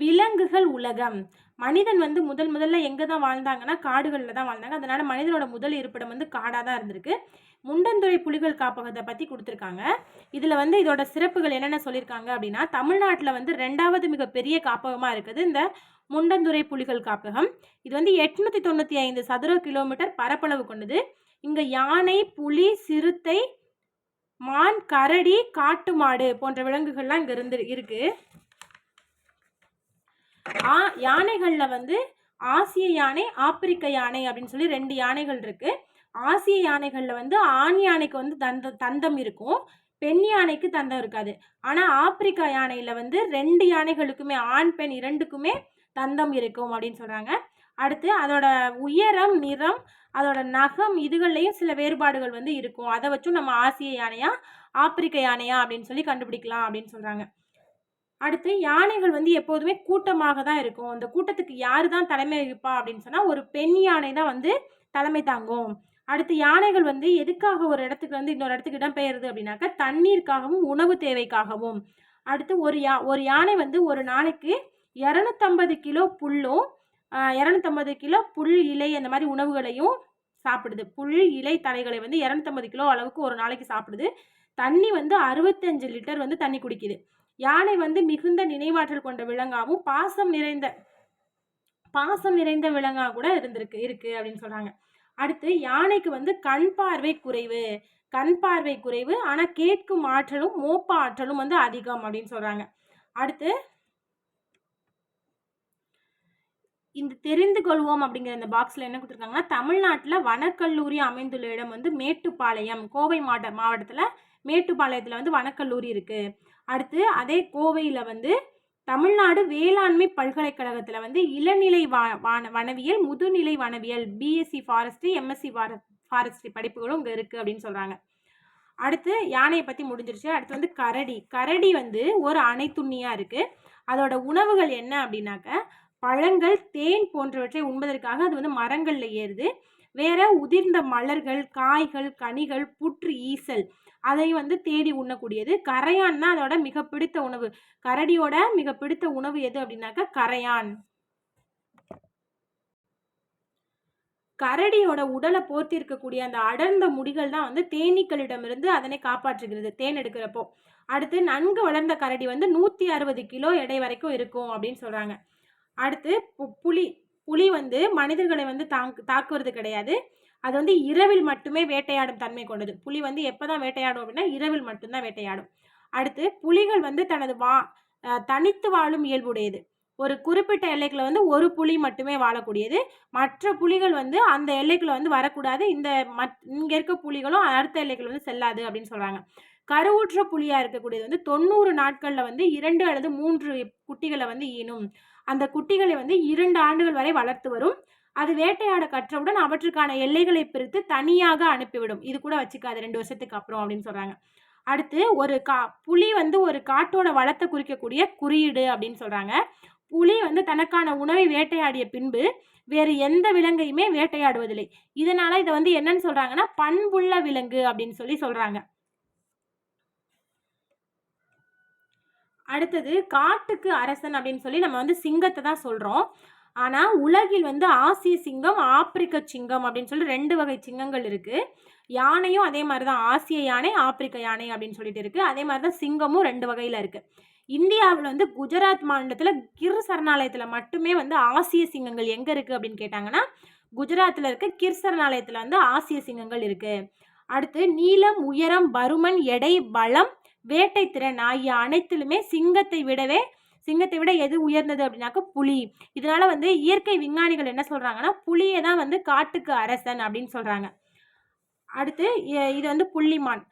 விலங்குகள் உலகம். மனிதன் வந்து முதல் முதல்ல எங்கே தான் வாழ்ந்தாங்கன்னா காடுகளில் தான் வாழ்ந்தாங்க. அதனால் மனிதனோட முதல் இருப்பிடம் வந்து காடாக தான் இருந்திருக்கு. முண்டந்துறை புலிகள் காப்பகத்தை பற்றி கொடுத்துருக்காங்க. இதில் வந்து இதோட சிறப்புகள் என்னென்ன சொல்லியிருக்காங்க அப்படின்னா தமிழ்நாட்டில் வந்து ரெண்டாவது மிகப்பெரிய காப்பகமாக இருக்குது இந்த முண்டந்துறை புலிகள் காப்பகம். இது வந்து எட்நூற்றி தொண்ணூற்றி ஐந்து சதுர கிலோமீட்டர் பரப்பளவு கொண்டது. இங்கே யானை புலி சிறுத்தை மான் கரடி காட்டு மாடு போன்ற விலங்குகள்லாம் இங்கே இருந்து இருக்குது ஆ யானைகளில் வந்து ஆசிய யானை ஆப்பிரிக்க யானை அப்படின்னு சொல்லி ரெண்டு யானைகள் இருக்கு. ஆசிய யானைகளில் வந்து ஆண் யானைக்கு வந்து தந்த தந்தம் இருக்கும். பெண் யானைக்கு தந்தம் இருக்காது. ஆனால் ஆப்பிரிக்கா யானையில் வந்து ரெண்டு யானைகளுக்குமே ஆண் பெண் இரண்டுக்குமே தந்தம் இருக்கும் அப்படின்னு சொல்கிறாங்க அடுத்து அதோட உயரம் நிறம் அதோட நகம் இதுகள்லையும் சில வேறுபாடுகள் வந்து இருக்கும். அதை வச்சும் நம்ம ஆசிய யானையா ஆப்பிரிக்க யானையா அப்படின்னு சொல்லி கண்டுபிடிக்கலாம் அப்படின்னு சொல்கிறாங்க அடுத்து யானைகள் வந்து எப்போதுமே கூட்டமாக தான் இருக்கும். அந்த கூட்டத்துக்கு யார் தான் தலைமை இருப்பா அப்படின்னு சொன்னால் ஒரு பெண் யானை தான் வந்து தலைமை தாங்கும். அடுத்து யானைகள் வந்து எதுக்காக ஒரு இடத்துக்கு வந்து இன்னொரு இடத்துக்கு இடம் பெயருது அப்படின்னாக்கா தண்ணீருக்காகவும் உணவு தேவைக்காகவும். அடுத்து ஒரு யா ஒரு யானை வந்து ஒரு நாளைக்கு இரநூத்தம்பது கிலோ புல்லும் இரநூத்தம்பது கிலோ புல் இலை அந்த மாதிரி உணவுகளையும் சாப்பிடுது. புல் இலை தழைகளை வந்து இரநூத்தம்பது கிலோ அளவுக்கு ஒரு நாளைக்கு சாப்பிடுது. தண்ணி வந்து அறுபத்தஞ்சு லிட்டர் வந்து தண்ணி குடிக்குது. யானை வந்து மிகுந்த நினைவாற்றல் கொண்ட விலங்காகவும் பாசம் நிறைந்த பாசம் நிறைந்த விலங்காக கூட இருந்திருக்கு இருக்கு அப்படின்னு சொல்றாங்க. அடுத்து யானைக்கு வந்து கண் பார்வை குறைவு கண் பார்வை குறைவு ஆனால் கேட்கும் ஆற்றலும் மோப்ப ஆற்றலும் வந்து அதிகம் அப்படின்னு சொல்றாங்க. அடுத்து இந்த தெரிந்து கொள்வோம் அப்படிங்கிற இந்த பாக்ஸில் என்ன கொடுத்துருக்காங்கன்னா தமிழ்நாட்டில் வனக்கல்லூரி அமைந்துள்ள இடம் வந்து மேட்டுப்பாளையம். கோவை மாவட்ட மாவட்டத்தில் மேட்டுப்பாளையத்தில் வந்து வனக்கல்லூரி இருக்குது அடுத்து அதே கோவையில் வந்து தமிழ்நாடு வேளாண்மை பல்கலைக்கழகத்தில் வந்து இளநிலை வா வான வனவியல் முதுநிலை வனவியல் பிஎஸ்சி ஃபாரஸ்ட்ரி எம்எஸ்சி ஃபார ஃபாரஸ்ட்ரி படிப்புகளும் இங்கே இருக்குது அப்படின்னு சொல்கிறாங்க அடுத்து யானையை பற்றி முடிஞ்சிருச்சு. அடுத்து வந்து கரடி. கரடி வந்து ஒரு அணைத்துண்ணியாக இருக்குது அதோட உணவுகள் என்ன அப்படின்னாக்க பழங்கள் தேன் போன்றவற்றை உண்பதற்காக அது வந்து மரங்களில் ஏறுது. வேற உதிர்ந்த மலர்கள் காய்கள் கனிகள் புற்று ஈசல் அதை வந்து தேடி உண்ணக்கூடியது. கரையான் தான் அதோட மிக பிடித்த உணவு. கரடியோட மிக பிடித்த உணவு எது அப்படின்னாக்கா கரையான். கரடியோட உடலை போர்த்தி இருக்கக்கூடிய அந்த அடர்ந்த முடிகள் தான் வந்து தேனீக்களிடமிருந்து அதனை காப்பாற்றுகிறது தேன் எடுக்கிறப்போ. அடுத்து நன்கு வளர்ந்த கரடி வந்து நூற்றி அறுபது கிலோ எடை வரைக்கும் இருக்கும் அப்படின்னு சொல்கிறாங்க அடுத்து பு- புலி புலி வந்து மனிதர்களை வந்து தாக்கு தாக்குவது கிடையாது. அது வந்து இரவில் மட்டுமே வேட்டையாடும் தன்மை கொண்டது. புலி வந்து எப்போ தான் வேட்டையாடும் அப்படின்னா இரவில் மட்டும்தான் வேட்டையாடும். அடுத்து புலிகள் வந்து தனது வா தனித்து வாழும் இயல்புடையது. ஒரு குறிப்பிட்ட எல்லைக்குள்ள வந்து ஒரு புலி மட்டுமே வாழக்கூடியது. மற்ற புலிகள் வந்து அந்த எல்லைக்குள்ள வந்து வரக்கூடாது. இந்த மத் இங்கே இருக்க புலிகளும் அடுத்த எல்லைக்குள்ள வந்து செல்லாது அப்படின்னு சொல்கிறாங்க கருவுற்ற புலியாக இருக்கக்கூடியது வந்து தொண்ணூறு நாட்களில் வந்து இரண்டு அல்லது மூன்று குட்டிகளை வந்து ஈனும். அந்த குட்டிகளை வந்து இரண்டு ஆண்டுகள் வரை வளர்த்து வரும். அது வேட்டையாட கற்றவுடன் அவற்றுக்கான எல்லைகளை பிரித்து தனியாக அனுப்பிவிடும். இது கூட வச்சுக்காது ரெண்டு வருஷத்துக்கு அப்புறம் அப்படின்னு சொல்கிறாங்க அடுத்து ஒரு கா புலி வந்து ஒரு காட்டோட வளத்தை குறிக்கக்கூடிய குறியீடு அப்படின்னு சொல்கிறாங்க புலி வந்து தனக்கான உணவை வேட்டையாடிய பின்பு வேறு எந்த விலங்கையுமே வேட்டையாடுவதில்லை. இதனால் இதை வந்து என்னன்னு சொல்கிறாங்கன்னா பண்புள்ள விலங்கு அப்படின்னு சொல்லி சொல்கிறாங்க அடுத்தது காட்டுக்கு அரசன் அப்படின்னு சொல்லி நம்ம வந்து சிங்கத்தை தான் சொல்கிறோம் ஆனால் உலகில் வந்து ஆசிய சிங்கம் ஆப்பிரிக்க சிங்கம் அப்படின்னு சொல்லி ரெண்டு வகை சிங்கங்கள் இருக்குது யானையும் அதே மாதிரி தான் ஆசிய யானை ஆப்பிரிக்க யானை அப்படின்னு சொல்லிட்டு இருக்குது அதே மாதிரி தான் சிங்கமும் ரெண்டு வகையில் இருக்குது இந்தியாவில் வந்து குஜராத் மாநிலத்தில் கிர் சரணாலயத்தில் மட்டுமே வந்து ஆசிய சிங்கங்கள் எங்கே இருக்குது அப்படின்னு கேட்டாங்கன்னா குஜராத்தில் இருக்க கிர் சரணாலயத்தில் வந்து ஆசிய சிங்கங்கள் இருக்குது அடுத்து நீளம் உயரம் பருமன் எடை பலம் வேட்டை திறன் ஆகிய அனைத்திலுமே சிங்கத்தை விடவே சிங்கத்தை விட எது உயர்ந்தது அப்படின்னாக்க புலி. இதனால வந்து இயற்கை விஞ்ஞானிகள் என்ன சொல்றாங்கன்னா புலியை தான் வந்து காட்டுக்கு அரசன் அப்படின்னு சொல்றாங்க. அடுத்து இது வந்து புள்ளிமான்.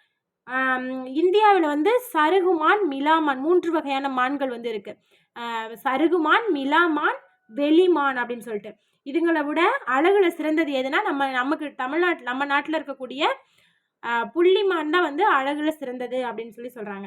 இந்தியாவில் வந்து சருகுமான் மிலாமான் மூன்று வகையான மான்கள் வந்து இருக்கு. சருகுமான் மிலாமான் வெளிமான் அப்படின்னு சொல்லிட்டு. இதுங்களை விட அழகுல சிறந்தது எதுனா நம்ம நமக்கு தமிழ்நாட்டில் நம்ம நாட்டில் இருக்கக்கூடிய புள்ளிமான் தான் வந்து அழகுல சிறந்தது அப்படின்னு சொல்லி சொல்கிறாங்க